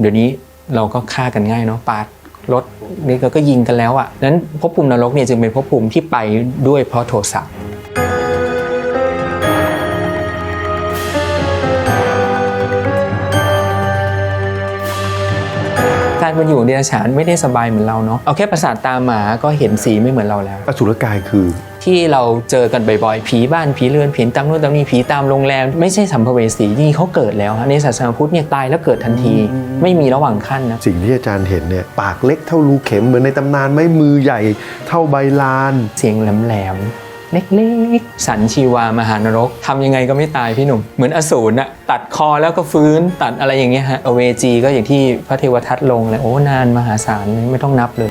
เดี๋ยวนี้เราก็ฆ่ากันง่ายเนาะปาดรถนี่ก็ก็ยิงกันแล้วอะ่ะนั้นภพภูมินรกเนี่ยจึงเป็นภพภูมิที่ไปด้วยเพราะโทสะการมาอยู่เดรัจฉานไม่ได้สบายเหมือนเราเนาะเอาแค่ประสาทตาหมาก็เห็นสีไม่เหมือนเราแล้วอสุรกายคือ ที่เราเจอกันบ่อยๆ ผีบ้านผีเรือนผีตามนู่นตามนี่ผีตามโรงแรม ไม่ใช่สัมภเวสีนี่เขาเกิดแล้วฮะในศาสนาพุทธเนี่ยตายแล้วเกิดทันที ไม่มีระหว่างขั้นนะสิ่งที่อาจารย์เห็นเนี่ยปากเล็กเท่ารูเข็มเหมือนในตำนานไหม่มือใหญ่เท่าใบลาน เสียงแหลมๆเล็กๆ สันชีวามหานรกทำยังไงก็ไม่ตายพี่หนุ่ม เหมือนอสูรน่ะตัดคอแล้วก็ฟื้นตัดอะไรอย่างเงี้ยฮะอเวจีก็อย่างที่พระเทวทัตลงเลยโอ้นานมหาศาลไม่ต้องนับเลย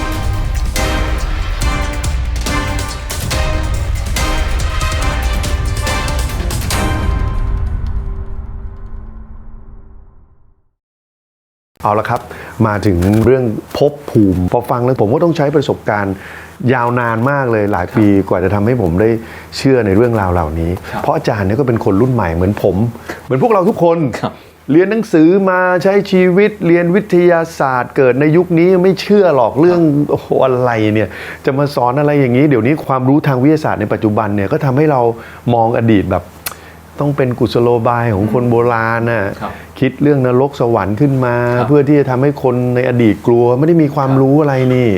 เอาละครับ มาถึงเรื่องภพภูมิ พอฟังแล้วผมก็ต้องใช้ประสบการณ์ยาวนานมากเลยหลายปีกว่าจะทำให้ผมได้เชื่อในเรื่องราวเหล่านี้ครับเพราะอาจารย์เนี่ยก็เป็นคนรุ่นใหม่เหมือนผม เหมือนพวกเราทุกคนครับเรียนหนังสือมาใช้ชีวิตเรียนวิทยาศาสตร์ เกิดในยุคนี้ไม่เชื่อหรอกเรื่องโอ้โหอะไรเนี่ยจะมาสอนอะไรอย่างนี้ เดี๋ยวนี้ความรู้ทางวิทยาศาสตร์ในปัจจุบันเนี่ยก็ทำให้เรามองอดีตแบบ ต้องเป็นกุศโลบายของคนโบราณน่ะครับ คิดเรื่องนรกสวรรค์ขึ้นมาครับเพื่อที่จะทำให้คนในอดีตกลัว ไม่ได้มีความรู้อะไรนี่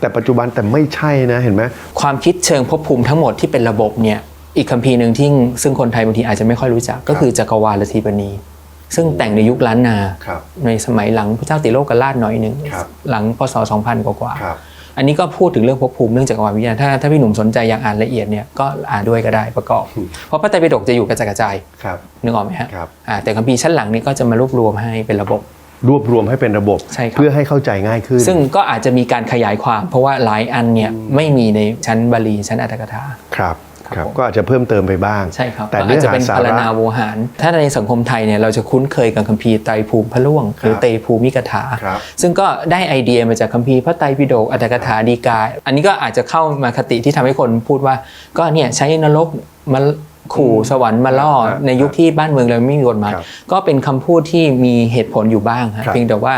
แต่ปัจจุบันแต่ไม่ใช่นะเห็นไหมความคิดเชิงภพภูมิทั้งหมดที่เป็นระบบเนี่ยอีกคัมภีร์หนึ่งที่ซึ่งคนไทยบางทีอาจจะไม่ค่อยรู้จัก ก็คือจักรวาลทีปณีซึ่งแต่งในยุคล้านนาครับในสมัยหลังพระเจ้าติโลกราชหน่อยหนึ่งครับหลังพศ2000 กว่าๆครับ อันนี้ก็พูดถึงเรื่องภพภูมิเรื่องจักรวาลวิทยาถ้าถ้าพี่หนุ่มสนใจอยากอ่านละเอียดเนี่ยก็อ่านด้วยก็ได้ประกอบ เพราะพระไตรปิฎกจะอยู่กระจายกระจายครับนึกออกไหมฮะครับอ่าแต่คัมภีร์ชั้นหลังนี้ก็จะมารวบรวมให้เป็นระบบ รวบรวมให้เป็นระบบใช่ครับเพื่อให้เข้าใจง่ายขึ้น ซึ่งก็อาจจะมีการขยายความ เพราะว่าหลายอันเนี่ยไม่มีในชั้นบาลีชั้นอัตถกถาครับ ครับผมก็อาจจะเพิ่มเติมไปบ้าง ใช่ครับ แต่ก็เนื้อาอจจะหาเป็นสาพารระณาโวหาร ถ้าในสังคมไทยเนี่ยเราจะคุ้นเคยกับคัมภีร์ไตรภูมิพระล่วง หรือครับเตภูมิกถาครับซึ่งก็ได้ไอเดียมาจากคัมภีร์พระไตรปิฎกอัตถกถาดีกา อันนี้ก็อาจจะเข้ามาคติที่ทำให้คนพูดว่า ก็เนี่ยใช้นรกมาขู่สวรรค์มาล่อครับในยุคที่บ้านเมืองเราไม่มีกฎหมายครับก็เป็นคำพูดที่มีเหตุผลอยู่บ้างฮะครับเพียงแต่ว่า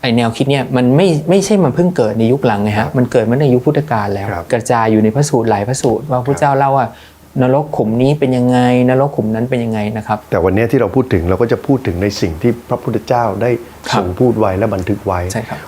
ไอแนวคิดเนี่ยมันไม่ไม่ใช่มันเพิ่งเกิดในยุคหลังไงครัฮะบมันเกิดมาในยุคพุทธกาลแล้วครับกระจายอยู่ในพระสูตรหลายพระสูตรว่าพระเจ้าเล่าว่านรกขุมนี้เป็นยังไง นรกขุมนั้นเป็นยังไงนะครับ แต่วันนี้ที่เราพูดถึงเราก็จะพูดถึงในสิ่งที่พระพุทธเจ้าได้ครับทรงพูดไว้และบันทึกไว้ใช่ครับ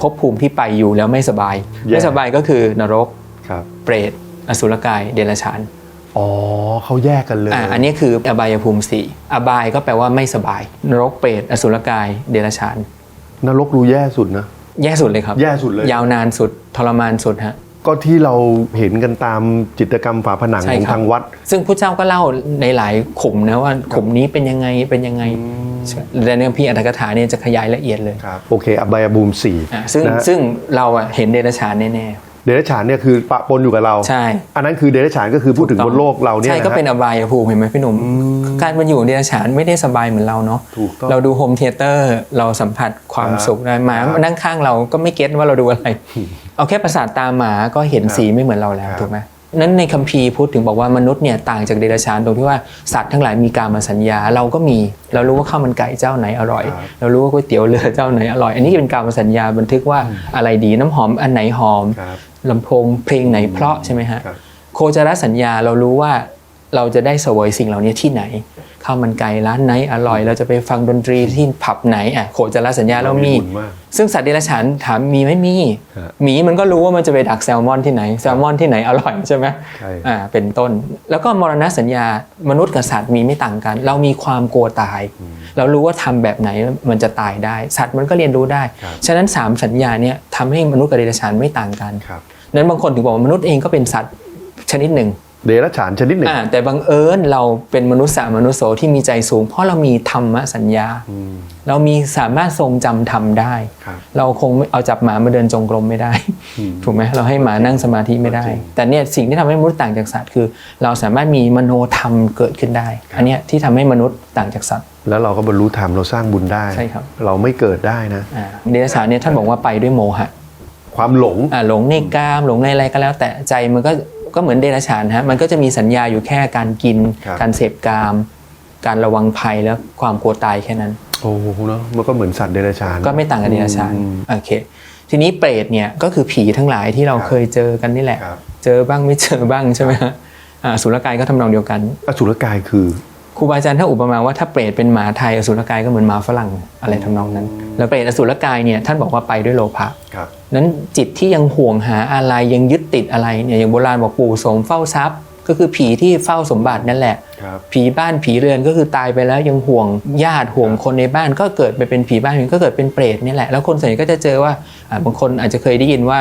ภพภูมิที่ไปอยู่แล้วไม่สบายแย่ไม่สบายก็คือนรกครับเปรตอสุรกายเดรัจฉานอ๋อเขาแยกกันเลยอ่าอันนี้คืออบายภูมิสี่อบายก็แปลว่าไม่สบาย นรกเปรตอสุรกายเดรัจฉาน นรกรู้แย่สุดนะแย่สุดเลยครับ แย่สุดเลย ยาวนานสุดทรมานสุดฮะก็ที่เราเห็นกันตามจิตรกรรมฝาผนังใช่ของครับทางวัด ซึ่งพระเจ้าก็เล่าในหลายขุมนะว่าขุมนี้เป็นยังไงเป็นยังไง แต่ในคัมภีร์อัตถกถาเนี่ยจะขยายละเอียดเลยครับโอเค อบายภูมิสี่อะซึ่งนะฮะซึ่งเราอะเห็นเดรัจฉานแน่เดรัจฉานเนี่ยคือปะปนอยู่กับเราใช่อันนั้นคือเดรัจฉานก็คือพูดถึงๆบนโลกเราเนี่ยใช่ก็ะฮะเป็นอบายภูมิเห็นไหมพี่หนุ่มการมาอยู่เดรัจฉานไม่ได้สบายเหมือนเราเนาะถูกต้องเราดูโฮมเทเตอร์เราสัมผัสความครับสุขได้หมาครับมานั่งข้างเราก็ไม่เก็ตว่าเราดูอะไร เอาแค่ประสาทตาหมาก็เห็นสีไม่เหมือนเราแล้วครับถูกไหม นั้นในคัมภีร์พูดถึงบอกว่ามนุษย์เนี่ยต่างจากเดรัจฉานตรงที่ว่าสัตว์ทั้งหลายมีการมาสัญญา เราก็มีเรารู้ว่าข้าวมันไก่เจ้าไหนอร่อย เรารู้ว่าก๋วยเตี๋ยวเรือเจ้าไหนอร่อย อันนี้เป็นการมาสัญญาบันทึกว่าอะไรดีน้ำหอมอันไหนหอมครับลำโพงเพลงไหนเพราะใช่ไหมฮะครับโคจรสัญญาเรารู้ว่าเราจะได้เสวยสิ่งเหล่านี้ที่ไหน ข้าวมันไก่ร้านไหนอร่อย เราจะไปฟังดนตรีที่ผับไหนอะโคจรสัญญาเรามีบุญมากซึ่งสัตว์เดรัจฉานถามมีไหม่มีฮะหมีมันก็รู้ว่ามันจะไปดักแซลมอนที่ไหนแซลมอนที่ไหนอร่อยใช่ไหมใช่อ่าเป็นต้น แล้วก็มรณสัญญามนุษย์กับสัตว์มีไม่ต่างกัน เรามีความกลัวตาย เรารู้ว่าทำแบบไหนมันจะตายได้ สัตว์มันก็เรียนรู้ได้ครับฉะนั้นสามสัญญาเนี่ยทำให้มนุษย์กับเดรัจฉานไม่ต่างกันครับนั้นบางคนถึงบอกว่ามนุษย์เองก็เป็นสัตว์ชนิดหนึ่ง เดรัจฉานชนิดหนึ่งอ่าแต่บังเอิญเราเป็นมนุษย์สามนุษย์โสที่มีใจสูง เพราะเรามีธรรมสัญญาอืมเรามีสามารถทรงจำธรรมได้ครับเราคงไม่เอาจับหมามาเดินจงกรมไม่ได้อืมถูกไหมเราให้หมานั่งสมาธิไม่ได้จริงแต่เนี่ยสิ่งที่ทำให้มนุษย์ต่างจากสัตว์คือ เราสามารถมีมโนธรรมเกิดขึ้นได้ อันเนี้ยที่ทำให้มนุษย์ต่างจากสัตว์ แล้วเราก็บรรลุธรรมเราสร้างบุญได้ใช่ครับเราไม่เกิดได้นะอ่าเดรัจฉานเนี่ยท่านบอกว่าไปด้วยโมหะ ความหลงอ่าหลงในกามหลงในอะไรก็แล้ว แต่ใจมันก็ ก็เหมือนเดรัจฉานฮะมันก็จะมีสัญญาอยู่แค่การกิน ครับ การเสพกาม การระวังภัยแล้วความกลัวตายแค่นั้น โอ้โหเนาะมันก็เหมือนสัตว์เดรัจฉาน ก็ไม่ต่างกับเดรัจฉานอืมโอเค ทีนี้เปรตเนี่ยก็คือผีทั้งหลายที่เราครับเคยเจอกันนี่แหละ ครับ เจอบ้างไม่เจอบ้างใช่ไหมฮะอ่าสุรกายก็ทำนองเดียวกันอสุรกายคือ ครูบาอาจารย์ถ้าอุปมาว่าถ้าเปรตเป็นหมาไทยอสุรกายก็เหมือนหมาฝรั่งอะไรทำนองนั้น แล้วเปรตอสุรกายเนี่ยท่านบอกว่าไปด้วยโลภะ ครับ นั้นจิตที่ยังห่วงหาอะไรยังยึด ติดอะไรเนี่ยอย่างโบราณบอกปู่โสมเฝ้าทรัพย์ ก็คือผีที่เฝ้าสมบัตินั่นแหละครับผีบ้านผีเรือนก็คือตายไปแล้วยังห่วงญาติห่วงคนในบ้านก็เกิดไปเป็นผีบ้านก็เกิดเป็นเปรตนี่แหละแล้วคนส่วนใหญ่ก็จะเจอว่าอ่าบางคนอาจจะเคยได้ยินว่า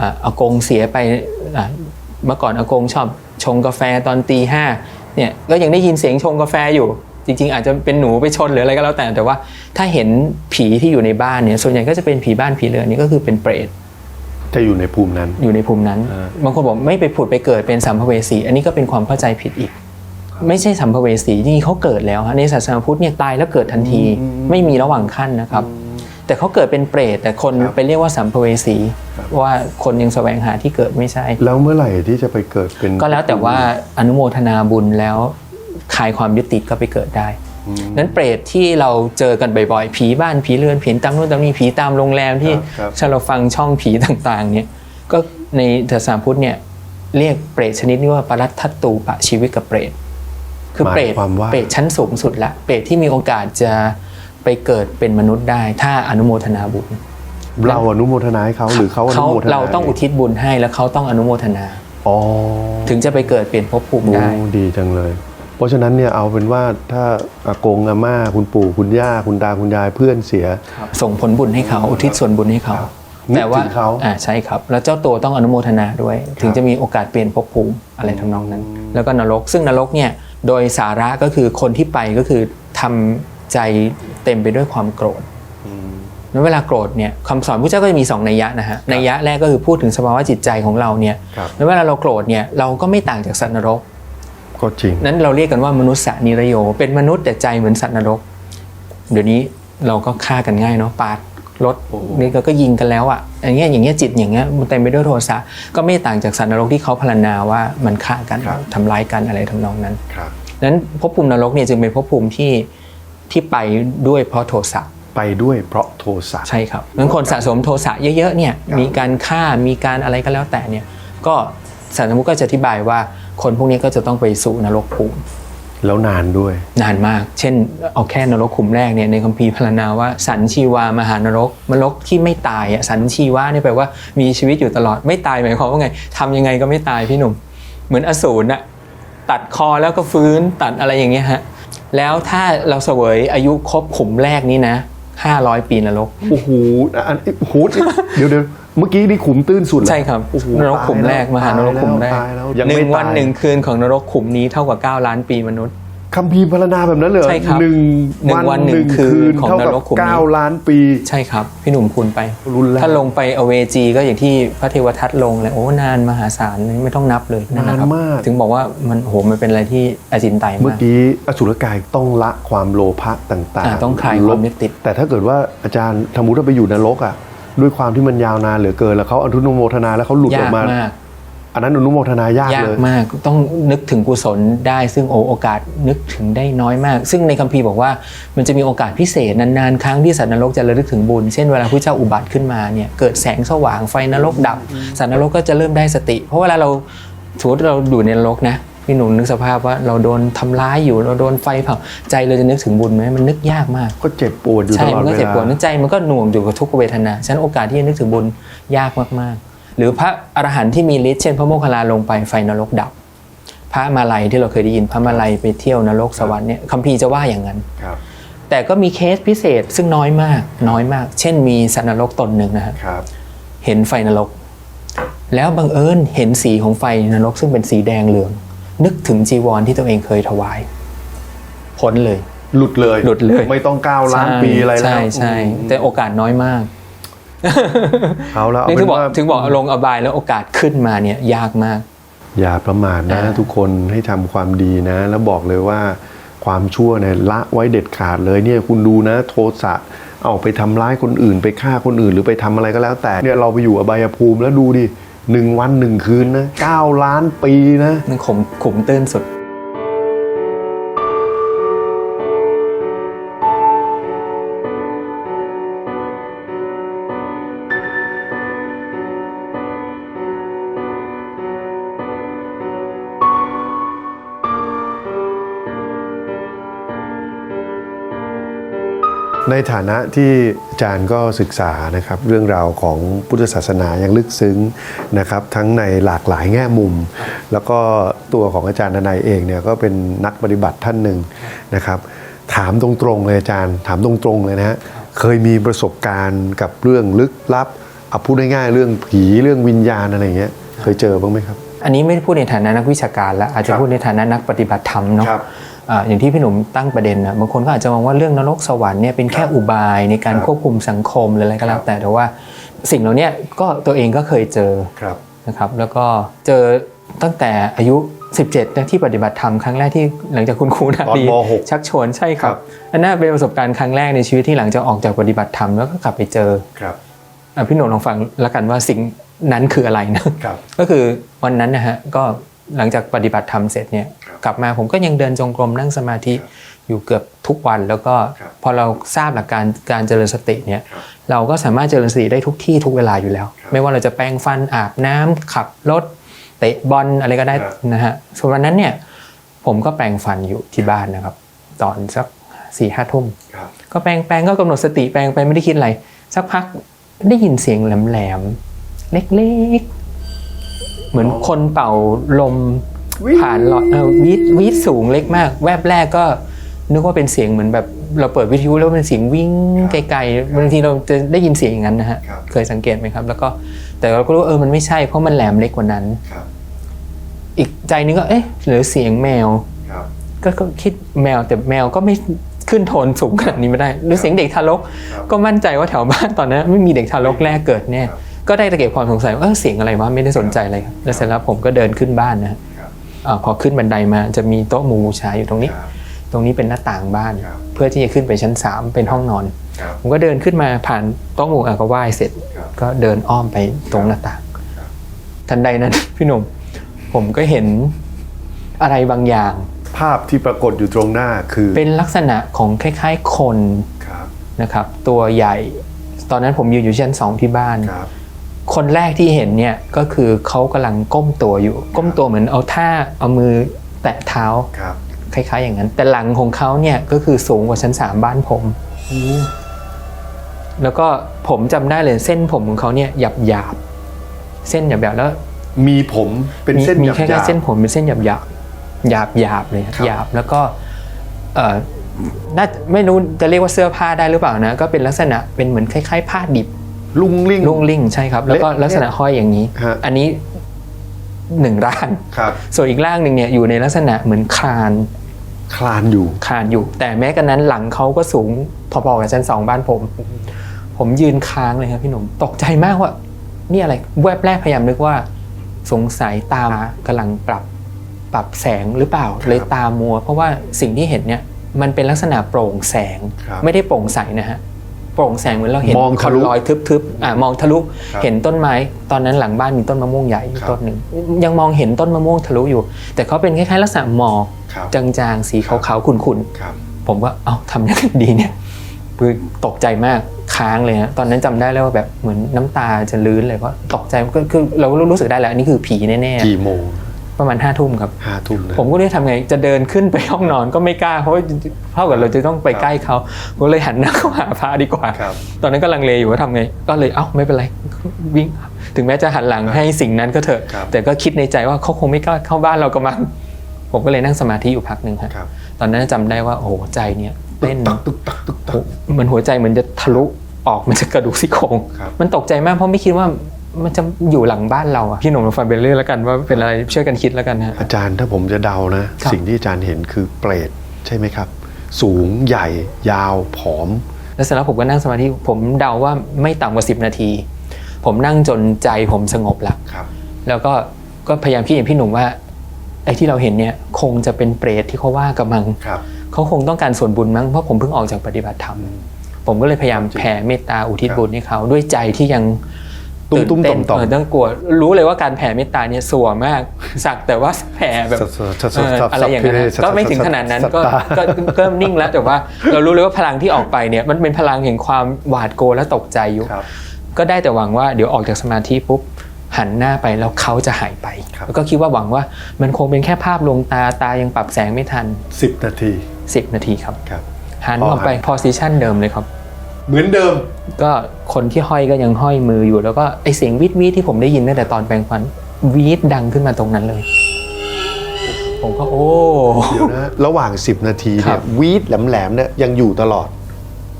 อ่าอากงเสียไปอ่าเมื่อก่อนอากงชอบชงกาแฟตอนตีห้าเนี่ยก็ยังได้ยินเสียงชงกาแฟอยู่จริง ๆ อาจจะเป็นหนูไปชนหรืออะไรก็แล้วแต่แต่ว่าถ้าเห็นผีที่อยู่ในบ้านเนี่ยส่วนใหญ่ก็จะเป็นผีบ้านผีเรือนนี่ก็คือเป็นเปรต จะอยู่ในภูมินั้น อยู่ในภูมินั้นอ่าบางคนบอกไม่ไปผุดไปเกิดเป็นสัมภเวสี อันนี้ก็เป็นความเข้าใจผิดอีก ไม่ใช่สัมภเวสีจริงๆเขาเกิดแล้วฮะในศาสนาพุทธเนี่ยตายแล้วเกิดทันที ไม่มีระหว่างขั้นนะครับ แต่เขาเกิดเป็นเปรต แต่คนครับไปเรียกว่าสัมภเวสีครับว่าคนยังแสวงหาที่เกิดไม่ใช่ แล้วเมื่อไหร่ที่จะไปเกิดเป็น ก็แล้วแต่ว่าอนุโมทนาบุญแล้วคลายความยึดติดก็ไปเกิดได้อืม นั้นเปรตที่เราเจอกันบ่อยๆ ผีบ้านผีเรือนผีตามนู่นตามนี่ผีตามโรงแรมที่ครับครับถ้าเราฟังช่องผีต่างๆเนี่ยก็ในศาสนาพุทธเนี่ยเรียกเปรตชนิดนี้ว่าปรัตทัตตูปะชีวิตกับเปรตคือเปรตหมายความว่า เปรตชั้นสูงสุดละเปรตที่มีโอกาสจะไปเกิดเป็นมนุษย์ได้ ถ้าอนุโมทนาบุญเราอนุโมทนาให้เขาหรือเขาอนุเขาโมทนาเราต้องอุทิศบุญให้แล้วเขาต้องอนุโมทนา อ๋อถึงจะไปเกิดเปลี่ยนภพภูมิโอ้ได้ ดีจังเลย เพราะฉะนั้นเนี่ยเอาเป็นว่าถ้าอากงอาม่าคุณปู่คุณย่าคุณตาคุณยายเพื่อนเสีย ส่งผลบุญให้เขาอุทิศส่วนบุญให้เขาครับแต่ว่านึกถึงเขาอ่าใช่ครับ แล้วเจ้าตัวต้องอนุโมทนาด้วย ถึงจะมีโอกาสเปลี่ยนภพภูมิอะไรทำนองนั้น แล้วก็นรก ซึ่งนรกเนี่ยโดยสาระก็คือคนที่ไปก็คือทำใจเต็มไปด้วยความโกรธนั้นเวลาโกรธเนี่ยคำสอนพระเจ้าก็จะมีสองนัยยะนะฮะนัยยะแรกก็คือพูดถึงสภาวะจิตใจของเราเนี่ยครับแล้วเวลาเราโกรธเนี่ยเราก็ไม่ต่างจากสัตว์นรก ก็จริง นั้นเราเรียกกันว่ามนุษย์สนิรโย เป็นมนุษย์แต่ใจเหมือนสัตว์นรก เดี๋ยวนี้เราก็ฆ่ากันง่ายเนาะปาดรถโอ้โหนี่ก็ก็ยิงกันแล้วอะอย่างเงี้ยอย่างเงี้ยจิตอย่างเงี้ยมันเต็มไปด้วยโทสะก็ไม่ต่างจากสัตว์นรกที่เขาพรรณนาว่ามันฆ่ากันทำร้ายกันอะไรทำนองนั้นครับนั้นภพภูมินรกเนี่ยจึงเป็นภพภูมิที่ที่ไปด้วยเพราะโทสะไปด้วยเพราะโทสะใช่ครับงั้นคนสะสมโทสะเยอะๆเนี่ยครับมีการฆ่ามีการอะไรก็แล้วแต่เนี่ยก็ศาสนาพุทธก็จะอธิบายว่า คนพวกนี้ก็จะต้องไปสู่นรกภูมิแล้วนานด้วย นานมาก เช่น เอาแค่นรกขุมแรกเนี่ยในคัมภีร์พรรณนาว่า สันชีวามหานรกนรกที่ไม่ตายอะสันชีวาเนี่ยแปลว่ามีชีวิตอยู่ตลอดไม่ตายหมายความว่าไงทำยังไงก็ไม่ตายพี่หนุ่ม เหมือนอสูรน่ะตัดคอแล้วก็ฟื้นตัดอะไรอย่างเงี้ยฮะแล้วถ้าเราเสวยอายุครบขุมแรกนี้นะ500 ปีนรกโอ้โหอันโอ้โหเดี๋ยวเดี๋ยว เมื่อกี้นี่ขุมตื้นสุดเหอใช่ครับโอ้โหนรกขุมแรกมหานรกขุมแรกตายแล้วยังหไม่นึ่งวันตายหนึ่งคืนของนรกขุมนี้เท่ากับ 9 ล้านปีมนุษย์ คัมภีร์พรรณนาแบบนั้นเลยเหรอใช่ครับหนึ่งหนึ่งวันหนึ่งคืนของเท่านกับรกขุมนี้ เก้าล้านปี ใช่ครับ พี่หนุ่มคูณไป รุนแรง ถ้าลงไปอเวจี ก็อย่างที่พระเทวทัตลงเลยโอ้นานมหาศาลไม่ต้องนับเลยะครับนานมาก ถึงบอกว่ามันโหมันเป็นอะไรที่อาจินไตยเมื่อมากกี้อสุรกายต้องละความโลภะต่างอ่าๆต้องคลายความยึดติด แต่ถ้าเกิดว่าอาจารย์สมมติว่าไปอยู่นรกอะ ด้วยความที่มันยาวนานเหลือเกิน แล้วเขาอนุโมทนาแล้วเขาหลุดออยากกมามาก อันนั้นอนุโมทนายากยากเลย มากต้องนึกถึงกุศลได้ซึ่งโอโอกาสนึกถึงได้น้อยมาก ซึ่งในคัมภีร์บอกว่ามันจะมีโอกาสพิเศษนานๆครั้งที่สัตว์นรกจะระลึกถึงบุญ เช่นเวลาพระเจ้าอุบัติขึ้นมาเนี่ยเกิดแสงสว่างไฟนรกดับ สัตว์นรกก็จะเริ่มได้สติ เพราะเวลาเราสมมติเราอยู่ในนรกนะ พี่หนุ่มนึกสภาพว่าเราโดนทำร้ายอยู่เราโดนไฟเผาใจเราจะนึกถึงบุญไหมมันนึกยากมากก็เจ็บปวดอยู่ตใช่ลอดมันก็เวเจ็บลาปวดใจมันก็หน่วงอยู่กับทุกขเวทนาฉะนั้นโอกาสที่จะนึกถึงบุญยากมากๆ หรือพระอรหันต์ที่มีฤทธิ์เช่น พระโมคคัลลาลงไปไฟนรกดับ พระมาลัยที่เราเคยได้ยินพระมาลัยไปเที่ยวนรกสวรรค์เนี่ยคัมภีร์จะว่าอย่างนั้นครับแต่ก็มีเคสพิเศษซึ่งน้อยมาก น้อยมาก เช่นมีสัตว์นรกตนหนึ่งนะฮะครับ เห็นไฟนรก แล้วบังเอิญเห็นสีของไฟนรกซึ่งเป็นสีแดงเหลือง นึกถึงจีวรที่ตัวเองเคยถวาย พ้นเลย หลุดเลยหลุดเลย ไม่ต้องก้าวล้านปีอะไรแล้วใช่ใช่อืมแต่โอกาสน้อยมากเอาแล้วเอานี่เป็ถึงนบอกว่าถึงบอกลงอบายแล้วโอกาสขึ้นมาเนี่ยยากมาก อย่าประมาทนะอ่าทุกคนให้ทำความดีนะ แล้วบอกเลยว่าความชั่วเนี่ยละไว้เด็ดขาดเลยเนี่ยคุณดูนะ โทสะเอาไปทำร้ายคนอื่น ไปฆ่าคนอื่นหรือไปทำอะไรก็แล้ว แต่เนี่ยเราไปอยู่อบายภูมิแล้วดูดิ หนึ่งวันหนึ่งคืนนะเก้าล้านปีนะมันขมขุมตื้นสุด ในฐานะที่อาจารย์ก็ศึกษานะครับเรื่องราวของพุทธศาสนาอย่างลึกซึ้งนะครับทั้งในหลากหลายแง่มุม แล้วก็ตัวของอาจารย์นายเองเนี่ยก็เป็นนักปฏิบัติท่านหนึ่งนะครับ ถามตรงๆเลยอาจารย์ ถามตรงๆเลยนะฮะเคยมีประสบการณ์กับเรื่องลึกลับเอาพูดง่ายๆเรื่องผีเรื่องวิญญาณอะไรอย่างเงี้ยเคยเจอบ้างไหมครับ อันนี้ไม่ได้พูดในฐานะนักวิชาการแล้วอาจจะครับพูดในฐานะนักปฏิบัติธรรมเนาะครับ อ่าอย่างที่พี่หนุ่มตั้งประเด็นนะบางคนก็อาจจะมองว่าเรื่องนรกสวรรค์เนี่ยเป็นแค่อุบายในการครับควบคุมสังคมหรืออะไรก็แล้ควรับแต่แต่ว่าสิ่งเหล่านี้ก็ตัวเองก็เคยเจอครับนะครับ แล้วก็เจอตั้งแต่อายุ 17นะที่ปฏิบัติธรรมครั้งแรกที่หลังจากคุณครูนาตอนดีมหกชักชวนใช่ครัครับบอันนั้นเป็นประสบการณ์ครั้งแรกในชีวิตที่หลังจากออกจากปฏิบัติธรรมแล้วก็กลับไปเจอครับอะพี่หนุ่มลองฟังแล้วกันว่าสิ่งนั้นคืออะไรนะครับก็คือวันนั้นนะฮะก็หลังจากปฏิบัติธรรมเสร็จเนี่ยครับ กลับมาผมก็ยังเดินจงกรมนั่งสมาธิอยู่เกือบทุกวันแล้วก็ครับพอเราทราบหลักการการเจริญสติเนี่ยครับเราก็สามารถเจริญสติได้ทุกที่ทุกเวลาอยู่แล้วครับไม่ว่าเราจะแปรงฟันอาบน้ำขับรถเตะบอลอะไรก็ได้ครับนะฮะส่วนวันนั้นเนี่ยผมก็แปรงฟันอยู่ที่บ้านนะครับ ตอนสักสี่ห้าทุ่มครับก็แปลงแปลงก็กำหนดสติแปลงไปไม่ได้คิดอะไร สักพักได้ยินเสียงแหลมๆเล็กๆ เหมือนคนเป่าลมวีด ผ่านหลอดเออวีดวีดสูงเล็กมาก แวบแรกก็นึกว่าเป็นเสียงเหมือนแบบเราเปิดวิทยุแล้วเป็นเสียงวิ่งไกลๆบางทีเราจะได้ยินเสียงอย่างนั้นนะฮะครับเคยสังเกตไหมครับ แล้วก็แต่เราก็รู้ว่าเออมันไม่ใช่เพราะมันแหลมเล็กกว่านั้นครับอีกใจนึงก็เอ๊ะหรือเสียงแมวครับก็ก็คิดแมวแต่แมวก็ไม่ขึ้นโทนสูงขนาดนี้ไม่ได้ หรือเสียงเด็กทารกครับก็มั่นใจว่าแถวบ้านตอนนั้นไม่มีเด็กทารกแรกเกิดแน่ครับก็ได้ตะเก็บความสงสัยว่าเออเสียงอะไรวะไม่ได้สนใจอะไรครับแล้วเสร็จแล้วผมก็เดินขึ้นบ้านนะฮะครับอา พอขึ้นบันไดมาจะมีโต๊ะหมู่บูชาอยู่ตรงนี้ครับตรงนี้เป็นหน้าต่างบ้านครับเพื่อที่จะขึ้นไปชั้น 3 เป็นห้องนอนครับผมก็เดินขึ้นมาผ่านโต๊ะหมู่อะก็ไหว้เสร็จครับก็เดินอ้อมไปตรงหน้าต่างครับทันใดนั้นพี่หนุ่มผมก็เห็นอะไรบางอย่าง ภาพที่ปรากฏอยู่ตรงหน้าคือ เป็นลักษณะของคล้ายๆคนครับนะครับ ตัวใหญ่ ตอนนั้นผมยืนอยู่ชั้นสองที่บ้าน ครับคนแรกที่เห็นเนี่ยก็คือเขากำลังก้มตัวอยู่ ก้มตัวเหมือนเอาท่าเอามือแตะเท้าครับคล้าย ๆ อย่างนั้น แต่หลังของเขาเนี่ยก็คือสูงกว่าชั้นสามบ้านผมแล้วก็ผมจำได้เลยเส้นผมของเขาเนี่ยหยาบหยาบๆเส้นหยาบหยาบๆแล้ว มีผมเป็นเส้นมีหยาบแค่หยาบเส้นผมเป็นเส้นหยาบหยาบหยาบหยาบๆเลยครับหยาบแล้วก็เออน่าไม่รู้จะเรียกว่าเสื้อผ้าได้หรือเปล่านะ ก็เป็นลักษณะเป็นเหมือนคล้ายๆ ผ้าดิบ ลุงลิง ลุ่งลิ่งใช่ครับ แล้วก็เละลักษณะห้อยอย่างนี้ ฮะ อันนี้หนึ่งร่าง ครับ ส่วนอีกร่างหนึ่งเนี่ยอยู่ในลักษณะเหมือนคลานคลานอยู่ คลานอยู่ แต่แม้กันนั้นหลังเขาก็สูงพอๆกับชั้นสองบ้านผม ผมยืนค้างเลยครับพี่หนุ่มตกใจมากว่านี่อะไรแวบแรกพยายามนึกว่า สงสัยตากำลังปรับปรับแสงหรือเปล่าครับเลยตามัว เพราะว่าสิ่งที่เห็นเนี่ยมันเป็นลักษณะโปร่งแสง ครับ ไม่ได้โปร่งใสนะฮะ โปร่งแสงเหมือนเราเห็นมองทะลุคอนลอยทึบๆอ่ามองทะลุครับเห็นต้นไม้ ตอนนั้นหลังบ้านมีต้นมะม่วงใหญ่อยู่ครับต้นหนึ่งยังมองเห็นต้นมะม่วงทะลุอยู่ แต่เขาเป็นคล้ายๆลักษณะหมอกครับจางๆสีครับขาวๆขุ่นๆครับผมว่าเอ้าทำยังไงดีเนี่ยคือตกใจมากค้างเลยฮะตอนนั้นจำได้แล้วว่าแบบเหมือนน้ำตาจะลื้นเลยเพราะตกใจก็คือเราก็รู้สึกได้แล้วอันนี้คือผีแน่กี่โมงๆ ประมาณห้าทุ่มครับห้าทุ่มนะผมก็เลยทำไงจะเดินขึ้นไปห้องนอนก็ไม่กล้าเพราะว่าเท่ากับเราจะต้องไปใกล้เขาก็เลยหันหน้าเข้าหาพระดีกว่าครับตอนนั้นก็ลังเลอยู่ว่าทำไง ก็เลยเอ้าไม่เป็นไรวิ่ง ถึงแม้จะหันหลังให้สิ่งนั้นก็เถอะครับแต่ก็คิดในใจว่าเขาคงไม่กล้าเข้าบ้านเราก็มั้งผมก็เลยนั่งสมาธิอยู่พักหนึ่งครับครับตอนนั้นจำได้ว่าโอ้โหใจเนี่ยตึเต้กนตักตึกตักตึกตักเหมือนหัวใจเหมือนจะทะลุออกมันจะกระดูกซี่โครงครับมันตกใจมากเพราะไม่คิดว่า มันจะอยู่หลังบ้านเราอะพี่หนุ่มมาฟังไปเรื่อยแล้วกันว่าเป็นอะไรช่วยกันคิดแล้วกันฮะ อาจารย์ถ้าผมจะเดานะ ครับ สิ่งที่อาจารย์เห็นคือเปรตใช่ไหมครับ สูงใหญ่ ยาวผอม แล้วเสร็จแล้วผมก็นั่งสมาธิผมเดาว่าไม่ต่ำกว่า 10 นาที ผมนั่งจนใจผมสงบละ ครับแล้วก็ก็พยายามคิดอย่างพี่หนุ่มว่าไอ้ที่เราเห็นเนี่ยคงจะเป็นเปรตที่เขาว่ากับมังครับ เขาคงต้องการส่วนบุญมั้งเพราะผมเพิ่งออกจากปฏิบัติธรรม ผมก็เลยพยายามแผ่เมตตาอุทิศครับบุญให้เขาด้วยใจที่ยัง ตุ้มตุ้มตื่นต่อมต่อมเต้นเต้องกลัว รู้เลยว่าการแผ่เมตตาเนี่ยสัวมาก สักแต่ว่าแผ่แบบสัสสัสเออสัสอะไรอย่างนั้นนะสัสก็ไม่ถึงขนาดนั้นสัสก็ตาก็ก็นิ่งแล้วแต่ว่า เรารู้เลยว่าพลังที่ออกไปเนี่ยมันเป็นพลังแห่งความหวาดกลัวและตกใจอยู่ครับก็ได้แต่หวังว่าเดี๋ยวออกจากสมาธิปุ๊บหันหน้าไปแล้วเขาจะหายไปครับแล้วก็คิดว่าหวังว่ามันคงเป็นแค่ภาพลวงตาตายังปรับแสงไม่ทันสิบนาที 10 นาทีครับครับหันพอออกไปหัน position เดิมเลยครับ เหมือนเดิม ก็คนที่ห้อยก็ยังห้อยมืออยู่ แล้วก็ไอเสียงวีดวีดที่ผมได้ยินตั้งแต่ตอนแปลงฟันวีดดังขึ้นมาตรงนั้นเลย ผมก็โอ้ เดี๋ยวนะระหว่าง 10 นาทีครัเนี่ยบ วีดแหลมๆเนี่ยยังอยู่ตลอด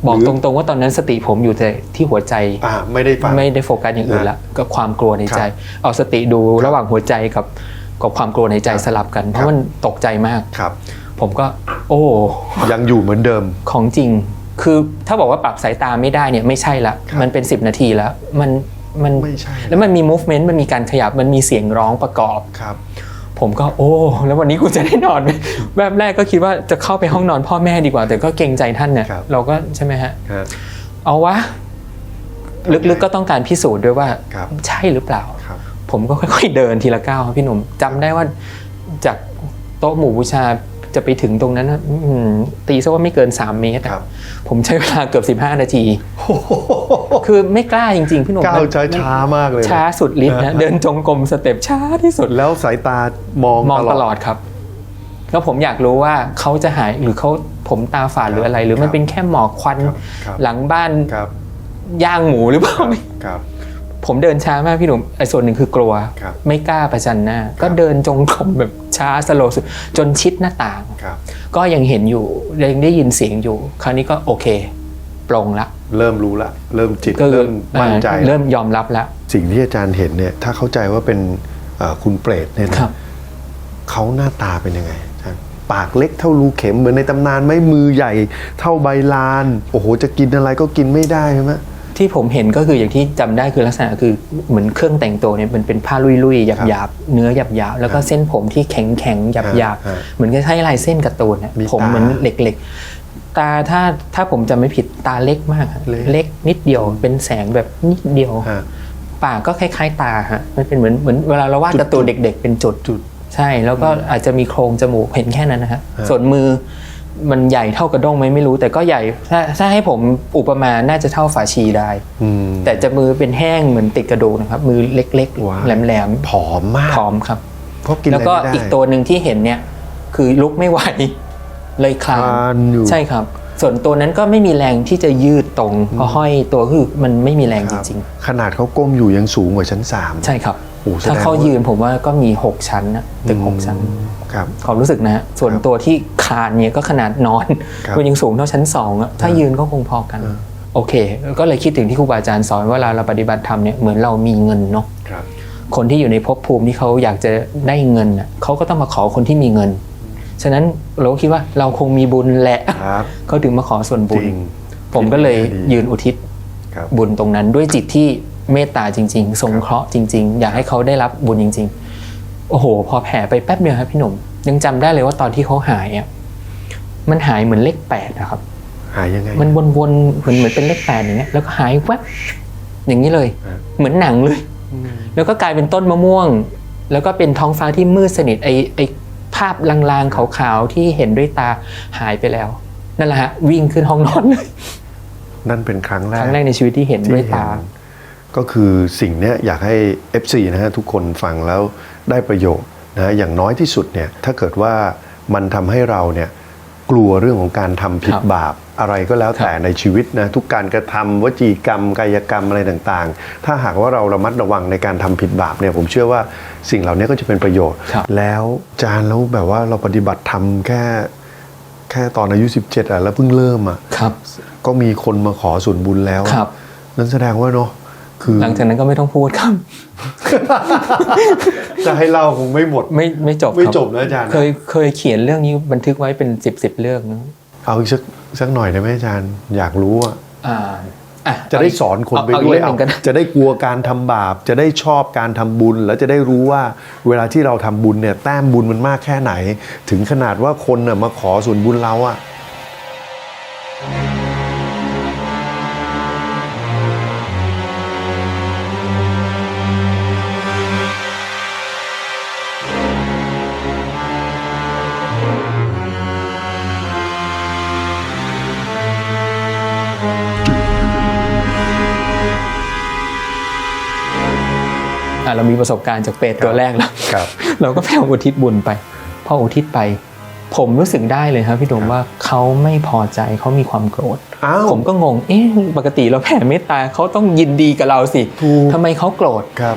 บอกหรือตรงๆว่าตอนนั้นสติผมอยู่แต่ที่หัวใจ อ่า ไม่ได้ฟัง ไม่ได้โฟกัสอย่างอื่นนะละก็ความกลัวในใจครับเอาสติดูระหว่างหัวใจกับกับความกลัวในใจสลับกัน เพครัราะบ มันตกใจมาก ครับ ผมก็ โอ้ ยังอยู่เหมือนเดิม ของจริง คือถ้าบอกว่าปรับสายตาไม่ได้เนี่ยไม่ใช่ละครับมันเป็น 10 นาทีแล้วมันมันไม่ใช่แล้วมันมี movement มันมีการขยับมันมีเสียงร้องประกอบครับ ผมก็โอ้ แล้ววันนี้กูจะได้นอนไหมแบบแรกก็คิดว่าจะเข้าไปห้องนอนพ่อแม่ดีกว่า แต่ก็เกรงใจท่านเนี่ยครับเราก็ใช่ไหมฮะฮะเอาวะลึกๆก็ต้องการพิสูจน์ด้วยว่าครับใช่หรือเปล่าครับผมก็ค่อยๆเดินทีละก้าวครับพี่หนุ่มจำได้ว่าจากโต๊ะหมู่บูชา จะไปถึงตรงนั้นนะอืมตีซะว่าไม่เกิน 3 เมตรอะครับผมใช้เวลาเกือบ 15 นาที คือไม่กล้าจริงๆ พี่หนุ่มก้าวมันช้าช้ามากเลยนะช้าสุดฤทธิ์นะเดินจงกรมสเต็ปช้าที่สุดแล้วสายตามองมองตลอดครับ แล้วผมอยากรู้ว่าเขาจะหายหรือเขาผมตาฝาดหรืออะไร หรือมันเป็นแค่หมอกควันครับครับหลังบ้านครับย่างหมูหรือเปล่าครับผมเดินช้ามากพี่หนุ่มไอ้ส่วนหนึ่งคือกลัวครับไม่กล้าประจันหน้า ก็เดินจงกรมแบบ ช้าสโลว์สุดจนชิดหน้าต่าง ครับ ก็ยังเห็นอยู่ยังได้ยินเสียงอยู่ คราวนี้ก็โอเคปลงละเริ่มรู้ละ เริ่มจิตก็เริ่มมั่นใจอ่าละเริ่มยอมรับละสิ่งที่อาจารย์เห็นเนี่ย ถ้าเข้าใจว่าเป็นเอ่อคุณเปรตเนี่ยนะครับเขาหน้าตาเป็นยังไงอาจารย์ปากเล็กเท่ารูเข็มเหมือนในตำนานไหมมือใหญ่ เท่าใบลาน โอ้โห จะกินอะไรก็กินไม่ได้ใช่ไหม ที่ผมเห็นก็คืออย่างที่จำได้คือลักษณะคือเหมือนเครื่องแต่งตัวเนี่ยมันเป็นผ้าลุยๆหครับยาบๆเนื้อหยาบๆแล้วก็เส้นผมที่แข็งๆหยาบฮะๆเหมือนคล้ายๆลายเส้นการ์ตูนนะมีผมตาเหมือนเหล็กๆ ตาถ้าถ้าผมจำไม่ผิดตาเล็กมากอะเล็กเล็กนิดเดียวเป็นแสงแบบนิดเดียวฮะปากก็คล้ายๆตาฮะมันเป็นเหมือนเหมือนเวลาเราวาดการ์ตูนเด็ก ๆ เป็นจุดจุดใช่แล้วก็อาจจะมีโครงจมูกเห็นแค่นั้นนะฮะฮะส่วนมือ มันใหญ่เท่ากระด้งไหมไม่รู้ แต่ก็ใหญ่ถ้าถ้าให้ผมอุปมาน่าจะเท่าฝาชีได้ อืม แต่จะมือเป็นแห้งเหมือนติดกระดูกนะครับ มือเล็กว้าว ๆ แหลมผอมมากๆผอมครับ เพราะกินแล้วอะไรก็ไม่ได้อีกตัวหนึ่งที่เห็นเนี่ย คือลุกไม่ไหว เลยคลาคลานนอยู่ ใช่ครับ ส่วนตัวนั้นก็ไม่มีแรงที่จะยืดตรงเพราะห้อยตัวคือมันไม่มีแรงคจรับริงขนาดเขาก้มอยู่ยังสูงกว่าชั้นสาม ๆ ใช่ครับ โอ้แสดงถ้าเขาว่ายืยืนผมว่าก็มี 6 ชั้นนะตึกหกชั้น ครับความรู้สึกนะฮะส่วนครับตัวที่คลานเนี่ยก็ขนาดนอนครับมันยังสูงเท่าชั้นสองอะถ้ายืนก็คงพอกันเออโอเค ก็เลยคิดถึงที่ครูบาอาจารย์สอนว่าเวลาเราปฏิบัติธรรมเนี่ยเหมือนเรามีเงินเนาะครับคนที่อยู่ในภพภูมิที่เขาอยากจะได้เงินน่ะเขาก็ต้องมาขอคนที่มีเงิน ฉะนั้นเราก็คิดว่าเราคงมีบุญแหละครับเขาถึงมาขอส่วนบุญจริงผมก็เลยดียืนอุทิศครับบุญตรงนั้นด้วยจิตที่เมตตาจริง ๆ สงเคราะห์จริง ๆ อยากให้เขาได้รับบุญจริง ๆ โอ้โห พอแผ่ไปแป๊บเดียวครับพี่หนุ่ม ยังจำได้เลยว่าตอนที่เขาหายอะมันหายเหมือนเลขแปดนะครับ หายยังไง มันวนๆเหมือนเหมือนเป็นเลขแปดอย่างเงี้ยแล้วก็หายแวบอย่างนี้เลยครับเหมือนหนังเลยอืมแล้วก็กลายเป็นต้นมะม่วง แล้วก็เป็นท้องฟ้าที่มืดสนิทไอไอภาพลางๆขาวๆที่เห็นด้วยตาหายไปแล้ว นั่นแหละฮะวิ่งขึ้นห้องนอนเลยนั่นเป็นครั้งแรคกรั้งแรกในชีวิตที่เห็นด้วยที่เห็นตา ก็คือสิ่งเนี้ยอยากให้ FC นะฮะทุกคนฟังแล้วได้ประโยชน์นะอย่างน้อยที่สุดเนี่ยถ้าเกิดว่ามันทำให้เราเนี่ยกลัวเรื่องของการทำผิดครับบาปอะไรก็แล้วแต่ในชีวิตนะทุกการกระทำวจีกรรม กายกรรมอะไรต่างๆ ถ้าหากว่าเราระมัดระวังในการทำผิดบาปเนี่ยผมเชื่อว่าสิ่งเหล่านี้ก็จะเป็นประโยชน์ครับแล้วจานแล้วแบบว่าเราปฏิบัติทำแค่แค่ตอนอายุ 17อะแล้วเพิ่งเริ่มอะครับก็มีคนมาขอส่วนบุญแล้วครับนั่นแสดงว่าเนาะ คือหลังจากนั้นก็ไม่ต้องพูดครับ จะให้เล่าคงไม่หมด ไม่ไม่จบไม่ครับจบนะอาจารย์ เคยเคยเขียนเรื่องนี้บันทึกไว้เป็นสิบสิบเรื่องนะเอาอีกสักสักหน่อยได้ไหมอาจารย์ อยากรู้อะอ่าอะจะได้สอนคนไปเาด้วยเาอีกเรื่องหนึ่งก็ได้จะได้กลัวการทำบาป จะได้ชอบการทำบุญ แล้วจะได้รู้ว่าเวลาที่เราทำบุญเนี่ยแต้มบุญมันมากแค่ไหน ถึงขนาดว่าคนน่ะมาขอส่วนบุญเราอะ เรามีประสบการณ์จากเปรตตัวแรกแล้วครับเราก็พยายามอุทิศบุญไป พออุทิศไป ผมรู้สึกได้เลยครับพี่โดมว่าเขาไม่พอใจเขามีความโกรธอ้าวผมก็งงเอ๊ะปกติเราแผ่เมตตาเขาต้องยินดีกับเราสิถูกทำไมเขาโกรธครับ